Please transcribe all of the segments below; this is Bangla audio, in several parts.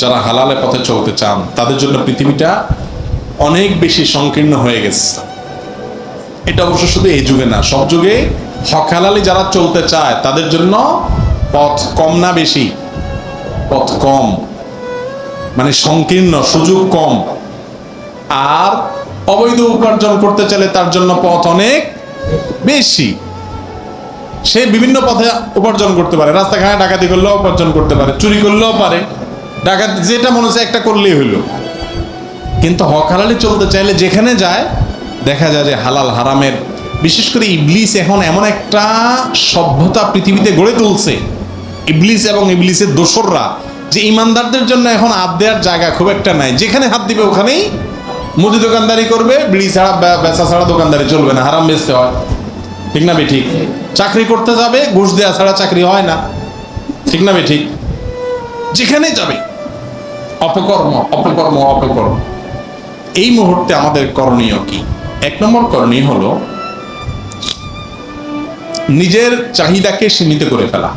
যারা হালালে পথে চলতে চান, তাদের জন্য পৃথিবীটা অনেক বেশি সংকীর্ণ হয়ে গেছে। এটা অবশ্য শুধু এই যুগে না, সব যুগে হক হালালি যারা চলতে চায়, তাদের জন্য পথ কম না বেশি? পথ কম। মানে সংকীর্ণ, সুযোগ কম। আর অবৈধ উপার্জন করতে চাইলে তার জন্য পথ অনেক বেশি। সে বিভিন্ন পথে উপার্জন করতে পারে। রাস্তাঘাটে ডাকাতি করলেও উপার্জন করতে পারে, চুরি করলেও পারে। ডাকাতি যেটা মনে হচ্ছে একটা করলেই হইল। কিন্তু হক হালালি চলতে চাইলে যেখানে যায়, দেখা যায় যে হালাল হারামের, বিশেষ করে ইবলিস এখন এমন একটা সভ্যতা পৃথিবীতে গড়ে তুলছে, ইবলিস এবং ইবলিসের দোসররা, যে ইমানদারদের জন্য এখন হাত দেওয়ার জায়গা খুব একটা নাই। যেখানে হাত দিবে ওখানেই মুদি দোকানদারি করবে, বিড়ি ছাড়া বেচা ছাড়া দোকানদারি চলবে না, হারাম বেচতে হয়। ঠিক না ঠিক? চাকরি করতে যাবে, ঘুষ দেওয়া ছাড়া চাকরি হয় না। ঠিক না ঠিক? যেখানে যাবে অপকর্ম অপকর্ম অপকর্ম। এই মুহূর্তে আমাদের করণীয় কি? এক নম্বর করণীয় হলো নিজের চাহিদাকে সীমিত করে ফেলা।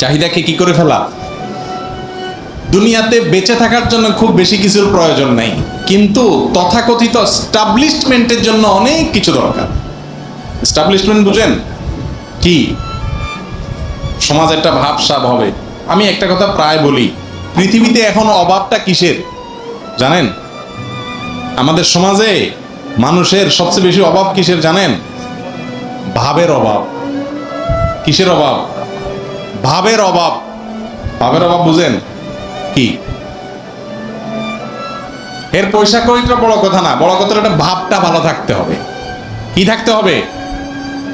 চাহিদাকে কি করে ফেলা? দুনিয়াতে বেঁচে থাকার জন্য খুব বেশি কিছুর প্রয়োজন নাই, কিন্তু তথাকথিত স্টাবলিশমেন্টের জন্য অনেক কিছু দরকার। স্টাবলিশমেন্ট বুঝেন? কি? সমাজ একটা ভাবসাব হবে। আমি একটা কথা প্রায় বলি পৃথিবীতে এখন অভাবটা কিসের? জানেন? আমাদের সমাজে মানুষের সবচেয়ে বেশি অভাব কিসের জানেন? ভাবের অভাব। কিসের অভাব? ভাবের অভাব। ভাবের অভাব বুঝেন? কি? এর পয়সা করিটা বড় কথা না, বড় কথা একটা ভাবটা ভালো থাকতে হবে। কি থাকতে হবে?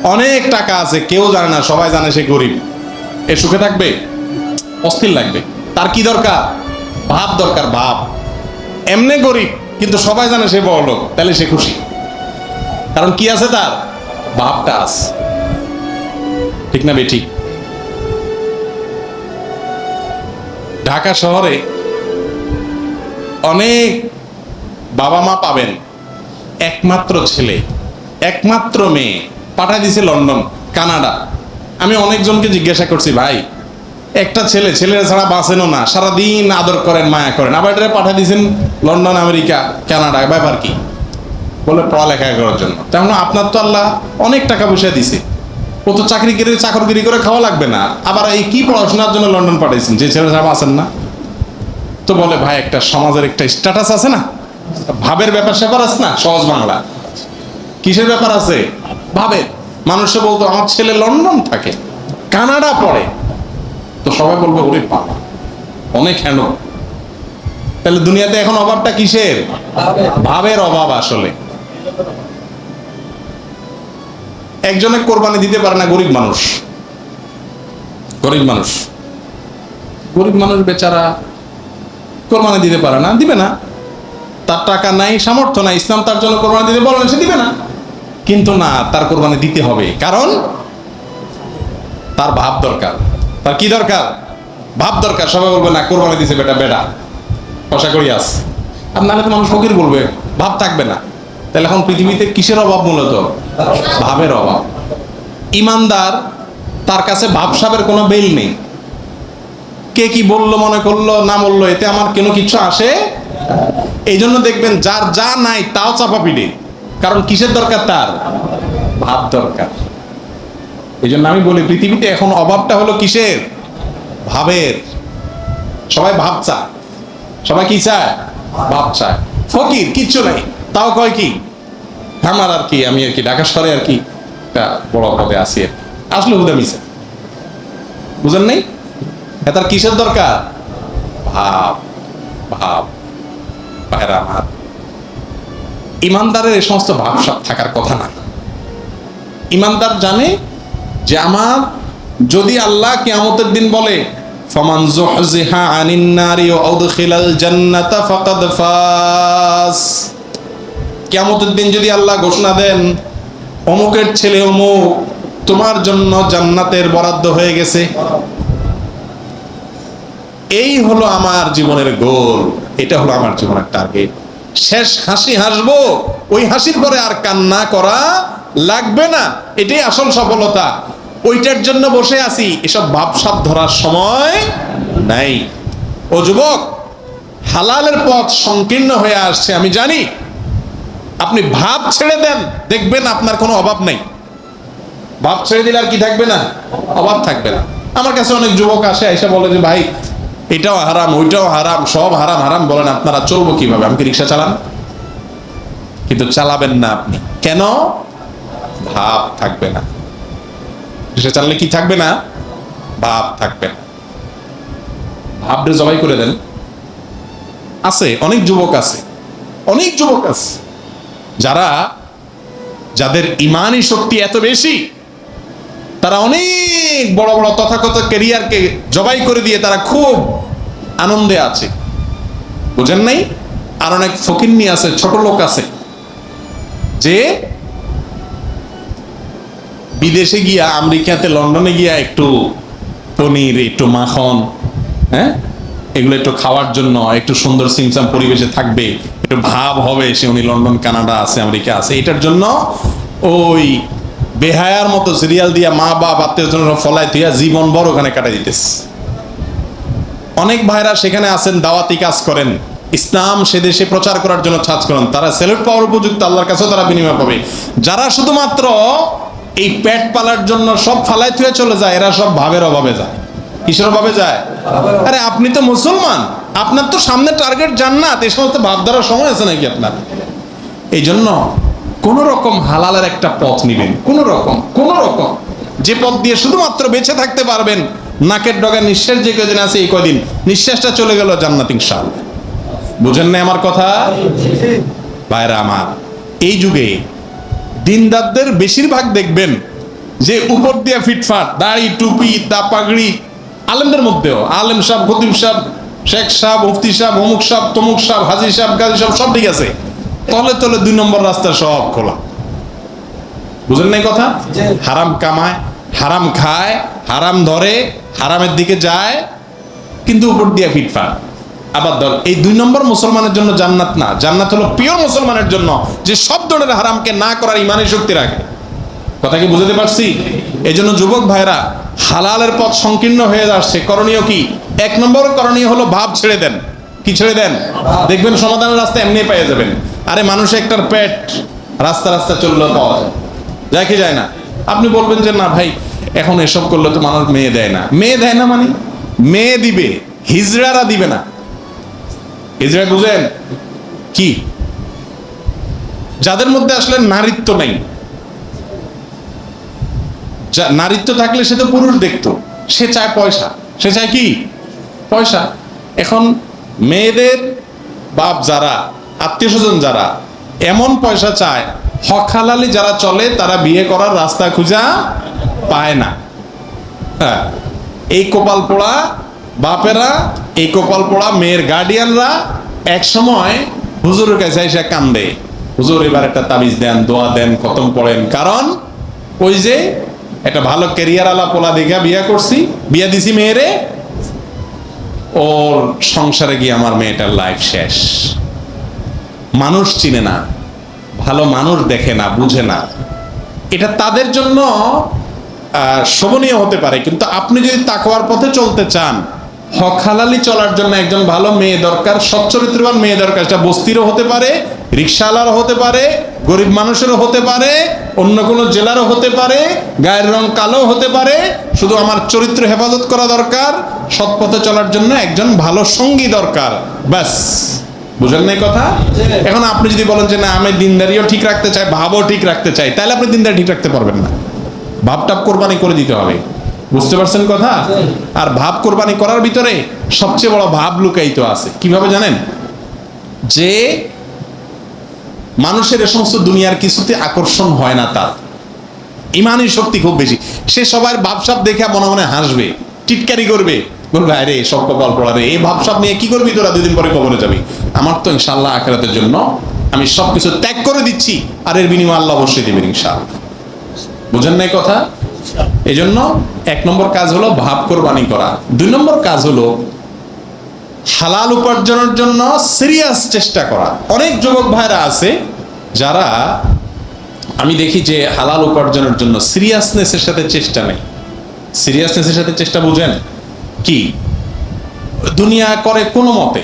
অনেক টাকা আছে, কেউ জানে না, সবাই জানে সে গরিব। এ সুখে থাকবে? অস্থির লাগবে। তার কি দরকার? ভাব দরকার, ভাব। এমনি গরিব, কিন্তু সবাই জানে সে বড় লোক, তাহলে সে খুশি। কারণ কি আছে তার? ভাবটা আছে। ঠিক না বেঠিক? ঢাকা শহরে অনেক বাবা মা পাবেন, একমাত্র ছেলে, একমাত্র মেয়ে। পাঠাই দিছে লন্ডন, কানাডা। আমি অনেকজনকে জিজ্ঞাসা করছি, ভাই একটা ছেলে, ছেলেরা ছাড়া বাঁচেনও না। সারাদিন আদর করেন, মায়া করেন। আবার এটা পাঠিয়ে দিয়েছেন লন্ডন, আমেরিকা, কানাডা। ব্যাপার কি? বলে পড়ালেখা করার জন্য। তেমন আপনার তো আল্লাহ অনেক টাকা পয়সা দিছে। ও তো চাকরি করে, চাকরগিরি করে খাওয়া লাগবে না। আবার এই কি পড়াশোনার জন্য লন্ডন পাঠিয়েছেন? যে ছেলে ছাড়া আছেন না। তো বলে, ভাই, একটা সমাজের একটা স্ট্যাটাস আছে না? ভাবের ব্যাপার স্যাপার আছে না? সহজ বাংলা। কিসের ব্যাপার আছে? ভাবের। মানুষে বলতো, আমার ছেলে লন্ডন থাকে, কানাডা পড়ে। তো সবাই বলবে, ওরে বাবা, অনেক হেন। তাহলে দুনিয়াতে এখন অভাবটা কিসের? ভাবের অভাব আসলে। একজনে কোরবানি দিতে পারে না, গরিব মানুষ। গরিব মানুষ। গরিব মানুষ বেচারা কোরবানি দিতে পারে না, দিবে না। তার টাকা নাই, সামর্থ্য নাই, ইসলাম তার জন্য কোরবানি দিতে বলেন সে দিবে না। কিন্তু না, তার কোরবানি দিতে হবে। কারণ তার ভাব দরকার। তার কি দরকার? ভাব দরকার। সবাই বলবে, না, কোরবানি দিছে বেটা বেটা। আশা করি আস। আর নাহলে তো মানুষ ফকির বলবে, ভাব থাকবে না। তাহলে এখন পৃথিবীতে কিসের অভাব মূলত? ভাবের অভাব। ইমানদার, তার কাছে ভাবসাবের কোনো বেল নেই। কে কি বলল, মনে করল, না বলল, এতে আমার কোনো কিছু আসে? এই জন্য দেখবেন, যার যা নাই, তাও চাপা পিড়ে কারণ কিসের দরকার তার? ভাব দরকার। এই জন্য আমি বলি, পৃথিবীতে এখন অভাবটা হলো কিসের? ভাবের। সবাই ভাব চায়। সবাই কি চায়? ভাব চায়। ফকির, কিচ্ছু নাই। তাও কয় কি? আমার আর কি, আমি আর কি, ঢাকা শহরে আর কি বড় পদে আছি আর। আসলে হুদা মিশে বুঝেন নাই? তার কিসের দরকার? ভাব। ভাব। ভাইরা আমার। ইমানদারের এই সমস্ত ভাবসাব থাকার কথা না। ইমানদার জানে যে আমার, যদি আল্লাহ কিয়ামতের দিন বলে দিন যদি আল্লাহ ঘোষণা দেন, অমুকের ছেলে অমুক, তোমার জন্য জান্নাতের বরাদ্দ হয়ে গেছে। এই হলো আমার জীবনের গোল। এটা হলো আমার জীবনের টার্গেট। শেষ হাসি হাসবো, ওই হাসির পরে আর কান্না করা লাগবে না, এটাই আসল সফলতা। ওইটার জন্য বসে আছি, এসব ভাবসাব ধরার সময় নাই। ও যুবক, হালালের পথ সংকীর্ণ হয়ে আসছে, আমি জানি। আপনি ভাব ছেড়ে দেন, দেখবেন আপনার কোনো অভাব নেই। ভাব ছেড়ে দিলে আর কি থাকবে না? অভাব থাকবে না। আমার কাছে অনেক যুবক আসে, এসে বলে যে, ভাই, এটাও হারাম, ওইটাও হারাম, সব হারাম হারাম। বলেন, আপনারা চলবো কীভাবে? আমি কি রিক্সা চালান? কিন্তু চালাবেন না আপনি। কেন? ভাব থাকবে না। রিক্সা চালালে কি থাকবে না? ভাব থাকবে না। ভাবরে জবাই করে দেন। আছে, অনেক যুবক আছে। অনেক যুবক আছে। যারা, যাদের ইমানি শক্তি এত বেশি, তারা অনেক বড় বড় তথাকথ কেরিয়ারকে জবাই করে দিয়ে তারা খুব আনন্দে আছে। বুঝেন নাই? আর অনেক ফকিন্নি আছে, ছোট লোক আছে, যে বিদেশে গিয়া, আমেরিকাতে, লন্ডনে গিয়া একটু পনির, একটু মাখন হ্যাঁ? এগুলো একটু খাওয়ার জন্য, একটু সুন্দর সিমসাম পরিবেশে থাকবে, একটু ভাব হবে সে উনি লন্ডন, কানাডা আছে, আমেরিকা আছে, এটার জন্য ওই বেহায়ার মতো সিরিয়াল দিয়া মা বাপ, আত্মীয় জন্য ফলাই দিয়া জীবন বড় ওখানে কাটা দিতেছে। অনেক ভাইরা সেখানে আছেন, দাওয়াতি কাজ করেন, ইসলাম সে দেশে প্রচার করার জন্য ছাজ করেন, তারা সেলুট পাওয়ার উপযুক্ত, আল্লাহর কাছেও তারা বিনিময় পাবে। যারা শুধুমাত্র এই পেট পালার জন্য সব ফালাই থুয়ে চলে যায়, এরা সব ভাবের অভাবে যায়। কিসের অভাবে যায়? আরে আপনি তো মুসলমান, আপনার তো সামনে টার্গেট জান্নাত এই সমস্ত ভাবধারার সময় আছে নাকি আপনার? এই জন্য কোন রকম হালালের একটা পথ নিবেন কোন রকম কোন রকম যে পথ দিয়ে শুধুমাত্র বেঁচে থাকতে পারবেন, নাকের ডগা নিঃশ্বাস যে কদিন আছে এই কদিন নিঃশ্বাসটা চলে গেল জান্নাত ইনশাআল্লাহ। বুঝেন না আমার কথা? ভাইরা আমার, এই যুগে দিনদারদের বেশিরভাগ দেখবেন যে উপর দিয়ে ফিটফাট, দাড়ি, টুপি দা পাগড়ি আলেমদের মধ্যেও। আলেম সাহেব, খতিব সাহেব, শেখ সাহেব, মুফতি সাহেব, অমুক সাহেব, তমুক সাহেব, হাজি সাহেব, গাজী সাহেব, সব ঠিক আছে। তলে তলে দুই নম্বর রাস্তা সব খোলা। বুঝেন নাই কথা? হারাম কামায়, হারাম খায়, হারাম ধরে, হারামের দিকে যায়, কিন্তু উপর দিয়ে ফিটফাট। আবার ধর এই দুই নম্বর মুসলমানের জন্য জান্নাত না। জান্নাত হলো পিওর মুসলমানের জন্য যে সব ধরনের হারামকে না করার ইমানের শক্তি রাখে। কথা কি বুঝতে পারছি? এই জন্য যুবক ভাইরা হালালের পথ সংকীর্ণ হয়ে আসছে। করণীয় কি? এক নম্বর করণীয় হলো ভাব ছেড়ে দেন। কি ছেড়ে দেন? দেখবেন সমাধানের রাস্তা এমনি পেয়ে যাবেন। আরে মানুষ একটার পেট রাস্তা রাস্তা চললেও পাওয়া যায় কি যায় না? আপনি বলবেন যে, না ভাই, এখন এসব করলে তো মানুষ মেয়ে দেয় না। মেয়ে দেয় না মানে? মেয়ে দিবে, হিজড়ারা দিবে না। হিজড়া বুঝেন? কি? যাদের মধ্যে আসলে নারীত্ব নেই নারীত্ব থাকলে সে তো পুরুষ দেখতো, সে চায় পয়সা। সে চায় কি? পয়সা। এখন মেয়েদের বাপ যারা, আত্মীয় স্বজন যারা, এমন পয়সা চায়, হক হালালি যারা চলে, তারা বিয়ে করার রাস্তা খুঁজা পায় না। হ্যাঁ এই কপাল পোড়া বাপেরা, এই কপাল পোড়া মেয়ের গার্ডিয়ানরা এক সময় হুজুরের কাছে এসে কান্দে। হুজুর, এবার একটা তাবিজ দেন, দোয়া দেন, খতম পড়েন কারণ ওই যে একটা ভালো ক্যারিয়ার আলা পোলা দেখা বিয়া করছি, বিয়া দিছি মেয়েরে, ওর সংসারে গিয়ে আমার মেয়েটার লাইফ শেষ। মানুষ চিনে না, ভালো মানুষ দেখে না, বুঝে না। এটা তাদের জন্য শোভনীয় হতে পারে, কিন্তু আপনি যদি তাকওয়ার পথে চলতে চান হক হালালি চলার জন্য একজন ভালো মেয়ে দরকার, সচ্চরিত্রবান মেয়ে দরকার। সেটা বস্তিরও হতে পারে রিক্সাওয়ালারও হতে পারে, গরিব মানুষেরও হতে পারে, অন্য কোনো জেলারও হতে পারে, গায়ের রং কালো হতে পারে। শুধু আমার চরিত্র হেফাজত করা দরকার সৎ পথে চলার জন্য একজন ভালো সঙ্গী দরকার। ব্যাস। বুঝলেন না কথা? এখন আপনি যদি বলেন যে না, আমি দিনদারিও ঠিক রাখতে চাই, ভাবও ঠিক রাখতে চাই, তাহলে আপনি দিনদারি ঠিক রাখতে পারবেন না। ভাবটাপ কোরবানি করে দিতে হবে। বুঝতে পারছেন কথা? আর ভাব কোরবানি করার ভিতরে সবচেয়ে বড় ভাব লুকায়িত আছে। কীভাবে জানেন? যে মানুষের এ সমস্ত দুনিয়ার কিছুতে আকর্ষণ হয় না তার। ইমানি শক্তি খুব বেশি। সে সবার ভাবসাব দেখে মনে মনে হাসবে, টিটকারি করবে। বলবে আরে সব কপাল পড়া রে। এই ভাবসাব নিয়ে কি করবি তোরা? দুদিন পরে কবরে যাবি। আমার তো ইনশাল্লাহ আখেরাতের জন্য আমি সবকিছু ত্যাগ করে দিচ্ছি। আর এর বিনিময় আল্লাহ অবশ্যই দেবেন ইনশাআল্লাহ। বুঝেন নাই কথা? এই জন্য এক নম্বর কাজ হলো ভাব কোরবানি করা। দুই নম্বর কাজ হলো হালাল উপার্জনের জন্য সিরিয়াস চেষ্টা করা। অনেক যুবক ভাইরা আছে যারা, আমি দেখি যে হালাল উপার্জনের জন্য সিরিয়াসনেসের সাথে চেষ্টা নেই। সিরিয়াসনেসের সাথে চেষ্টা বুঝেন? কি? দুনিয়া করে কোনো মতে।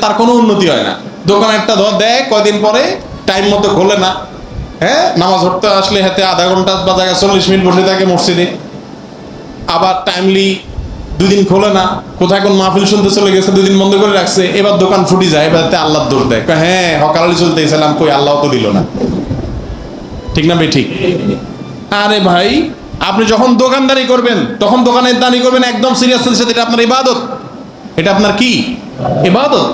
তার কোনো উন্নতি হয় না। দোকান একটা ধর দেয়, কয়দিন পরে টাইম মতো খোলে না। হ্যাঁ নামাজ পড়তে আসলে হাতে আধা ঘণ্টা বা জায়গায় চল্লিশ মিনিট বসে থাকে মসজিদে। আবার টাইমলি দুদিন খোলে না, কোথায় কোন মাহফিল শুনতে চলে গেছে দুদিন বন্ধ করে রাখছে, এবার দোকান ফুটি যায়, এবার তে আল্লাহর দোষ দেয়। হ্যাঁ হকালি চলতে এসেছিলাম কই আল্লাহ তো দিল না। ঠিক না ঠিক। আরে ভাই, আপনি যখন দোকানদারি করবেন, তখন দোকানের দানি করবেন একদম সিরিয়াসের সাথে, এটা আপনার ইবাদত। এটা আপনার কি? ইবাদত।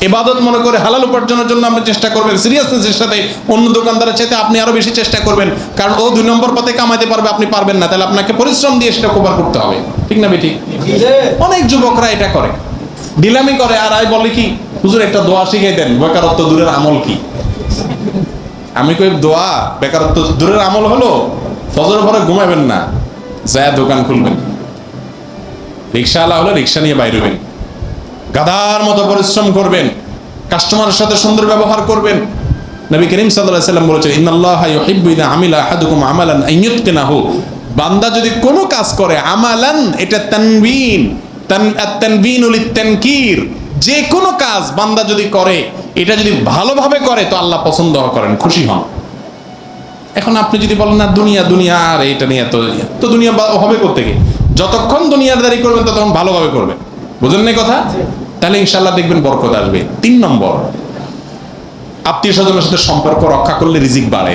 ইবাদত মনে করে হালাল উপার্জনের জন্য আপনি চেষ্টা করবেন। সিরিয়াসনেসের সাথে অন্য দোকানদারের চাইতে আপনি আরও বেশি চেষ্টা করবেন। কারণ ও দুই নম্বর পথে কামাইতে পারবে আপনি পারবেন না। তাহলে আপনাকে পরিশ্রম দিয়ে সেটা কভার করতে হবে। ঠিক না বেটি অনেক যুবকরা এটা করে। ডিলামি করে আর আই বলে কি হুজুর একটা দোয়া শিখিয়ে দেন। বেকারত্ব দূরের আমল কি? আমি কই দোয়া? বেকারত্ব দূরের আমল হলো? ফজর পরে ঘুমাবেন না। যায় দোকান খুলবেন। রিক্সাওয়ালা হলে রিক্সা নিয়ে বাইরে গাধার মতো পরিশ্রম করবেন কাস্টমারের সাথে সুন্দর ব্যবহার করবেন। নবী করিম সাল্লাম বলেছেন বান্দা যদি কোনো কাজ করে, আমালান, এটা তানবিন। যে কোনো কাজ বান্দা যদি করে, এটা যদি ভালোভাবে করে, তো আল্লাহ পছন্দ করেন, খুশি হন। এখন আপনি যদি বলেন, না, দুনিয়া দুনিয়া, আর এটা নিয়ে তো দুনিয়া হবে করতে গিয়ে যতক্ষণ দুনিয়াদারি করবেন, ততক্ষণ ভালোভাবে করবেন। বুঝেন না কথা? তাহলে ইনশাল্লাহ দেখবেন বরকত আসবে। তিন নম্বর আত্মীয় স্বজনের সাথে সম্পর্ক রক্ষা করলে রিজিক বাড়ে।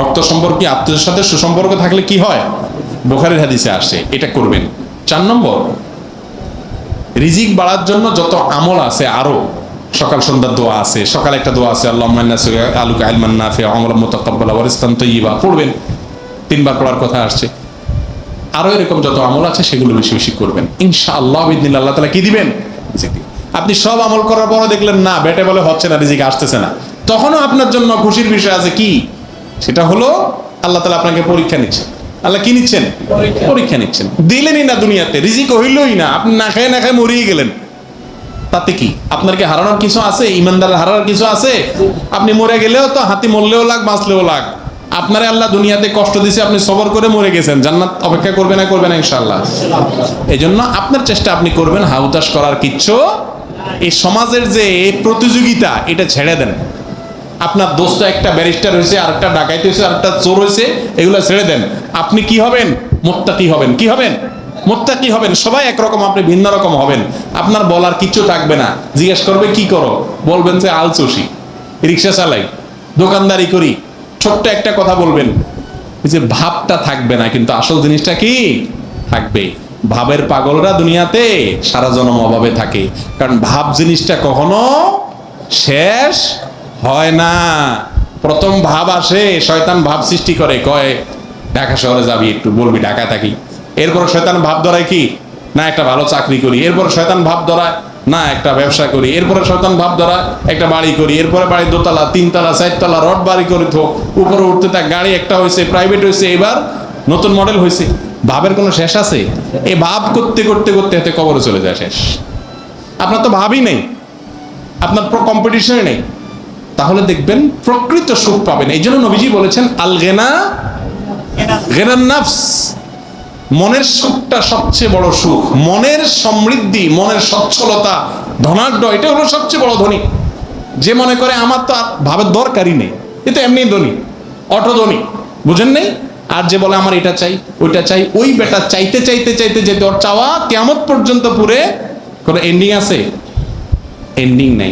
রক্ত সম্পর্কে আত্মীয়ের সাথে সুসম্পর্ক থাকলে কি হয়? বোখারের হাদিসে আসে এটা করবেন। চার নম্বর রিজিক বাড়ার জন্য যত আমল আছে আরও সকাল সন্ধ্যার দোয়া আছে সকালে একটা দোয়া আছে আল্লাহ আলুকা আলমান নাফে আমল মোতাকাব্বালা ওয়ারিস্তান তৈবা পড়বেন। তিনবার পড়ার কথা আসছে। আরও এরকম যত আমল আছে সেগুলো বেশি বেশি করবেন। ইনশাআল্লাহ বিদিন আল্লাহ তালা কি দিবেন? আপনি সব আমল করার পরও দেখলেন না বেটে বলে হচ্ছে না রিজিক আসতেছে না। তখনও আপনার জন্য খুশির বিষয় আছে কি? সেটা হলো আল্লাহ তালা আপনাকে পরীক্ষা নিচ্ছেন। আল্লাহ কি নিচ্ছেন? পরীক্ষা। নিচ্ছেন। দিলেনই না দুনিয়াতে রিজিক হইলই না। আপনি না খায় না খায় মরিয়ে গেলেন। তাতে কি? আপনার কি হারানোর কিছু আছে? ইমানদার হারানোর কিছু আছে? আপনি মরে গেলেও তো হাতি মরলেও লাগ বাঁচলেও লাগ। আপনারে আল্লাহ দুনিয়াতে কষ্ট দিছে, আপনি সবর করে মরে গেছেন। জান্নাত অপেক্ষা করবে না করবে না, ইনশাআল্লাহ। এই জন্য আপনার চেষ্টা আপনি করবেন হাউতাস করার কিচ্ছু এই সমাজের যে প্রতিযোগিতা, এটা ছেড়ে দেন। আপনার দোস্ত একটা ব্যারিস্টার হয়েছে, আরেকটা ডাকাইতে হয়েছে, আরেকটা চোর হয়েছে, এগুলো ছেড়ে দেন। আপনি কি হবেন? মোত্তাকি হবেন। কি হবেন? মোত্তাকি হবেন। সবাই একরকম, আপনি ভিন্ন রকম হবেন। আপনার বলার কিচ্ছু থাকবে না। জিজ্ঞেস করবে, কি করো? বলবেন যে আলচষি রিক্সা চালাই, দোকানদারি করি। ছোট্ট একটা কথা বলবেন। যে ভাবটা থাকবে না, কিন্তু আসল জিনিসটা কি? থাকবে। ভাবের পাগলরা দুনিয়াতে সারা জনম অভাবে থাকে। কারণ ভাব জিনিসটা কখনো শেষ হয় না। প্রথম ভাব আসে, শয়তান ভাব সৃষ্টি করে, কয়, ঢাকা শহরে যাবি একটু, বলবি ঢাকা থাকি। এরপর শয়তান ভাব ধরায় কি? না, একটা ভালো চাকরি করি। এরপর শয়তান ভাব ধরায় না, একটা ব্যবসা করি। এরপরে শয়তান ভাব ধরায় একটা বাড়ি করি। এরপরে বাড়ি দোতলা, তিনতলা, চারতলা, রড বাড়ি করে থো উপরে উঠতে থাক, গাড়ি একটা হয়েছে প্রাইভেট হয়েছে এবার নতুন মডেল হয়েছে ভাবের কোনো শেষ আছে? এই ভাব করতে করতে করতে, হাতে কবরে চলে যায় শেষ। আপনার তো ভাবই নেই। আপনার কম্পিটিশনে নেই। তাহলে দেখবেন প্রকৃত সুখ পাবেন। এই জন্য নবীজি বলেছেন আল গেনা গেনার নাফস। মনের সুখটা সবচেয়ে বড় সুখ। মনের সমৃদ্ধি, মনের সচ্ছলতা, ধনাঢ্য, এটা হলো সবচেয়ে বড় ধনী। যে মনে করে আমার তো আর ভাবের দরকারই নেই, এ তো এমনি ধনী, অটো ধনী, বুঝেন নেই? আর যে বলে আমার এটা চাই, ওইটা চাই, ওই বেটা চাইতে চাইতে চাইতে যেতে ওর চাওয়া কেমন পর্যন্ত পুরে, কোনো এন্ডিং আছে? এন্ডিং নেই।